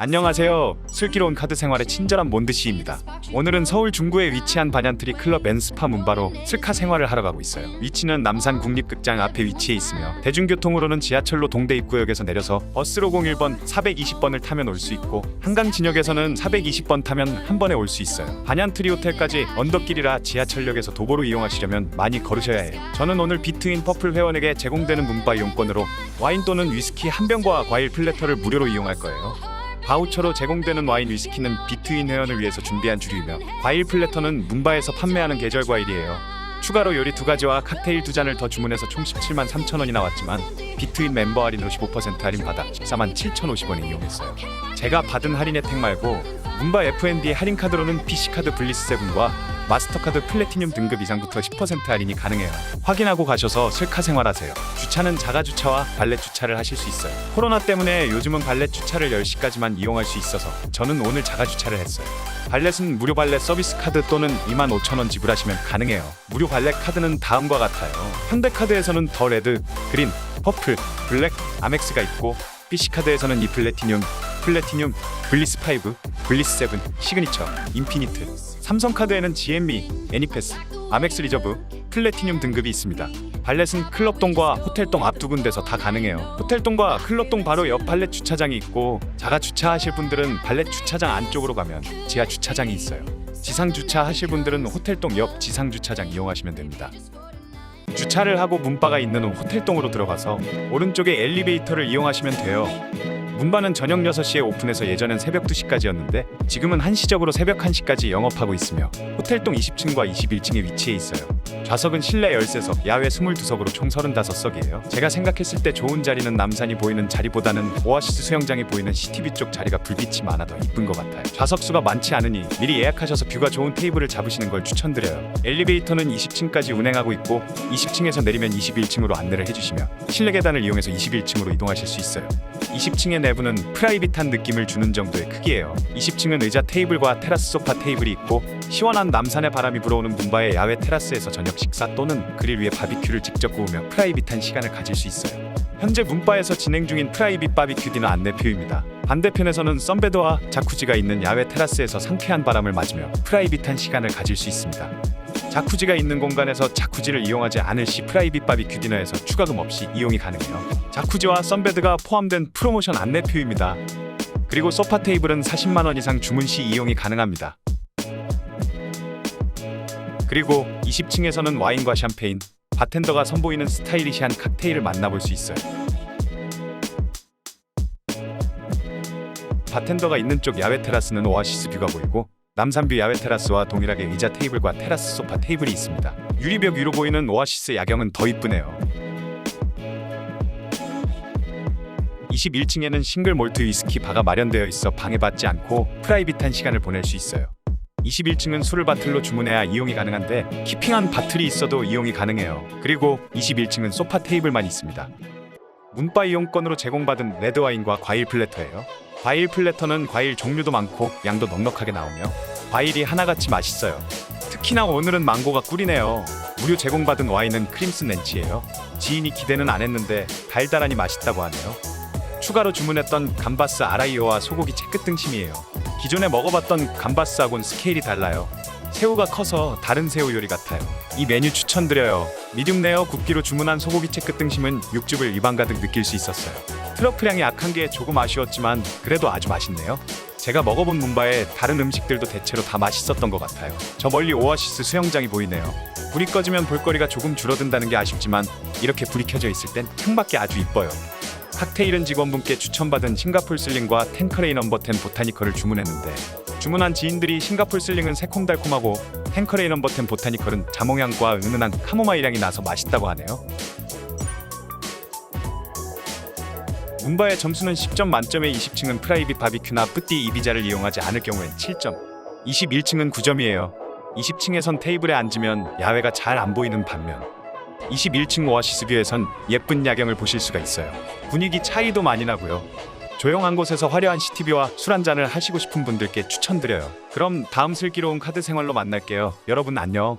안녕하세요. 슬기로운 카드 생활의 친절한 몬드씨입니다. 오늘은 서울 중구에 위치한 반얀트리 클럽 앤스파 문바로 슬카 생활을 하러 가고 있어요. 위치는 남산 국립극장 앞에 위치해 있으며 대중교통으로는 지하철로 동대 입구역에서 내려서 버스로 01번 420번을 타면 올 수 있고 한강 진역에서는 420번 타면 한 번에 올 수 있어요. 반얀트리 호텔까지 언덕길이라 지하철역에서 도보로 이용하시려면 많이 걸으셔야 해요. 저는 오늘 비트인 퍼플 회원에게 제공되는 문바 이용권으로 와인 또는 위스키 한 병과 과일 플래터를 무료로 이용할 거예요. 바우처로 제공되는 와인 위스키는 비트인 회원을 위해서 준비한 주류이며 과일 플래터는 문바에서 판매하는 계절 과일이에요. 추가로 요리 두 가지와 칵테일 두 잔을 더 주문해서 총 17만 3천 원이 나왔지만 비트인 멤버 할인으로 15% 할인 받아 14만 7,050원에 이용했어요. 제가 받은 할인 혜택 말고 문바 F&D 할인 카드로는 PC 카드 블리스 세븐과 마스터카드 플래티늄 등급 이상부터 10% 할인이 가능해요. 확인하고 가셔서 슬카 생활하세요. 주차는 자가 주차와 발렛 주차를 하실 수 있어요. 코로나 때문에 요즘은 발렛 주차를 10시까지만 이용할 수 있어서 저는 오늘 자가 주차를 했어요. 발렛은 무료 발렛 서비스 카드 또는 25,000원 지불하시면 가능해요. 무료 발렛 카드는 다음과 같아요. 현대카드에서는 더 레드, 그린, 퍼플, 블랙, 아멕스가 있고 PC카드에서는 이 플래티늄, 플래티늄, 블리스 5, 블리스 7, 시그니처, 인피니트 삼성카드에는 GMB, 애니패스, 아멕스 리저브, 플래티늄 등급이 있습니다. 발렛은 클럽동과 호텔동 앞 두 군데서 다 가능해요. 호텔동과 클럽동 바로 옆 발렛 주차장이 있고 자가 주차하실 분들은 발렛 주차장 안쪽으로 가면 지하 주차장이 있어요. 지상 주차하실 분들은 호텔동 옆 지상 주차장 이용하시면 됩니다. 주차를 하고 문바가 있는 호텔동으로 들어가서 오른쪽에 엘리베이터를 이용하시면 돼요. 문바는 저녁 6시에 오픈해서 예전엔 새벽 2시까지였는데 지금은 한시적으로 새벽 1시까지 영업하고 있으며 호텔동 20층과 21층에 위치해 있어요. 좌석은 실내 13석, 야외 22석으로 총 35석이에요. 제가 생각했을 때 좋은 자리는 남산이 보이는 자리보다는 오아시스 수영장이 보이는 CTV 쪽 자리가 불빛이 많아 더 이쁜 것 같아요. 좌석 수가 많지 않으니 미리 예약하셔서 뷰가 좋은 테이블을 잡으시는 걸 추천드려요. 엘리베이터는 20층까지 운행하고 있고 20층에서 내리면 21층으로 안내를 해주시며 실내 계단을 이용해서 21층으로 이동하실 수 있어요. 20층의 내부는 프라이빗한 느낌을 주는 정도의 크기예요. 20층은 의자 테이블과 테라스 소파 테이블이 있고 시원한 남산의 바람이 불어오는 문바의 야외 테라스에서 저녁 식사 또는 그릴 위에 바비큐를 직접 구우며 프라이빗한 시간을 가질 수 있어요. 현재 문바에서 진행 중인 프라이빗 바비큐 디너 안내표입니다. 반대편에서는 썬베드와 자쿠지가 있는 야외 테라스에서 상쾌한 바람을 맞으며 프라이빗한 시간을 가질 수 있습니다. 자쿠지가 있는 공간에서 자쿠지를 이용하지 않을 시 프라이빗 바비큐 디너에서 추가금 없이 이용이 가능해요. 자쿠지와 썬베드가 포함된 프로모션 안내표입니다. 그리고 소파 테이블은 40만 원 이상 주문 시 이용이 가능합니다. 그리고 20층에서는 와인과 샴페인, 바텐더가 선보이는 스타일리시한 칵테일을 만나볼 수 있어요. 바텐더가 있는 쪽 야외 테라스는 오아시스 뷰가 보이고 남산뷰 야외 테라스와 동일하게 의자 테이블과 테라스 소파 테이블이 있습니다. 유리벽 위로 보이는 오아시스 야경은 더 이쁘네요. 21층에는 싱글 몰트 위스키 바가 마련되어 있어 방해받지 않고 프라이빗한 시간을 보낼 수 있어요. 21층은 술을 바틀로 주문해야 이용이 가능한데 키핑한 바틀이 있어도 이용이 가능해요. 그리고 21층은 소파 테이블만 있습니다. 문바 이용권으로 제공받은 레드와인과 과일 플래터예요. 과일 플래터는 과일 종류도 많고 양도 넉넉하게 나오며 과일이 하나같이 맛있어요. 특히나 오늘은 망고가 꿀이네요. 무료 제공받은 와인은 크림슨 렌치예요. 지인이 기대는 안 했는데 달달하니 맛있다고 하네요. 추가로 주문했던 감바스 아라이오와 소고기 채끝 등심이에요. 기존에 먹어봤던 감바스하고는 스케일이 달라요. 새우가 커서 다른 새우 요리 같아요. 이 메뉴 추천드려요. 미디움 레어 굽기로 주문한 소고기 채끝 등심은 육즙을 입안 가득 느낄 수 있었어요. 트러플 향이 약한 게 조금 아쉬웠지만 그래도 아주 맛있네요. 제가 먹어본 문바의 다른 음식들도 대체로 다 맛있었던 것 같아요. 저 멀리 오아시스 수영장이 보이네요. 불이 꺼지면 볼거리가 조금 줄어든다는 게 아쉽지만 이렇게 불이 켜져 있을 땐 창밖이 아주 이뻐요. 칵테일은 직원분께 추천받은 싱가폴 슬링과 텐커레이 넘버 10 보타니컬을 주문했는데 주문한 지인들이 싱가폴 슬링은 새콤달콤하고 텐커레이 넘버 10 보타니컬은 자몽향과 은은한 카모마일 향이 나서 맛있다고 하네요. 문바의 점수는 10점 만점에 20층은 프라이빗 바비큐나 뿌띠 이비자를 이용하지 않을 경우엔 7점, 21층은 9점이에요. 20층에선 테이블에 앉으면 야외가 잘 안 보이는 반면 21층 오아시스 뷰에선 예쁜 야경을 보실 수가 있어요. 분위기 차이도 많이 나고요. 조용한 곳에서 화려한 시티뷰와 술 한잔을 하시고 싶은 분들께 추천드려요. 그럼 다음 슬기로운 카드 생활로 만날게요. 여러분 안녕.